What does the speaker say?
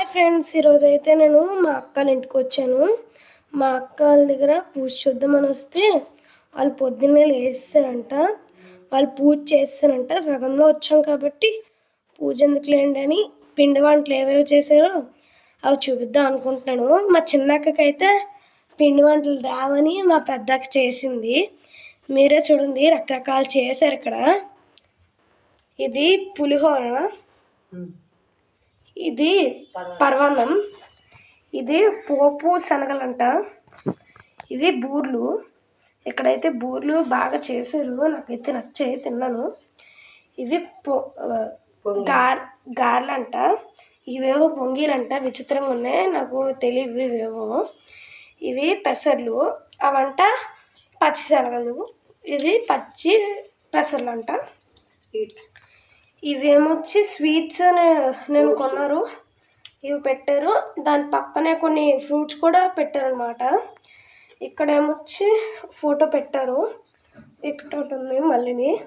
Hi friends ఈరోజు అయితే నేను మా అక్కల ఇంటికి వచ్చాను. మా అక్క వాళ్ళ దగ్గర పూజ చూద్దామని వస్తే వాళ్ళు పొద్దున్నే లేస్తారంట. వాళ్ళు పూజ చేస్తారంట. సగంలో వచ్చాం కాబట్టి పూజ ఎందుకులేండి అని పిండి వంటలు ఏవేవి చేశారో అవి చూపిద్దాం అనుకుంటున్నాను. మా చిన్నక్కకైతే పిండి వంటలు రావని మా పెద్దక్క చేసింది. మీరే చూడండి రకరకాలు చేశారు ఇక్కడ. ఇది పులిహోర. ఇది పర్వన్నం ఇది పోపు శనగలంట. ఇవి బూర్లు. ఇక్కడైతే బూర్లు బాగా చేశారు నాకైతే నచ్చాయి తిన్నాను. ఇవి పొ గార్ గార్లంట. ఇవేవో పొంగీలంట విచిత్రంగా ఉన్నాయి. నాకు తెలియవు ఇవేవో. ఇవి పెసర్లు. అవంట పచ్చి శనగలు. ఇవి పచ్చి పెసర్లు అంట స్వీట్స్. ఇవేమొచ్చి స్వీట్స్ నేను కొన్నారు. ఇవి పెట్టారు. దాని పక్కనే కొన్ని ఫ్రూట్స్ కూడా పెట్టారనమాట ఇక్కడ ఏమొచ్చి ఫోటో పెట్టారు. ఇక్కడ ఉంది మళ్ళీని.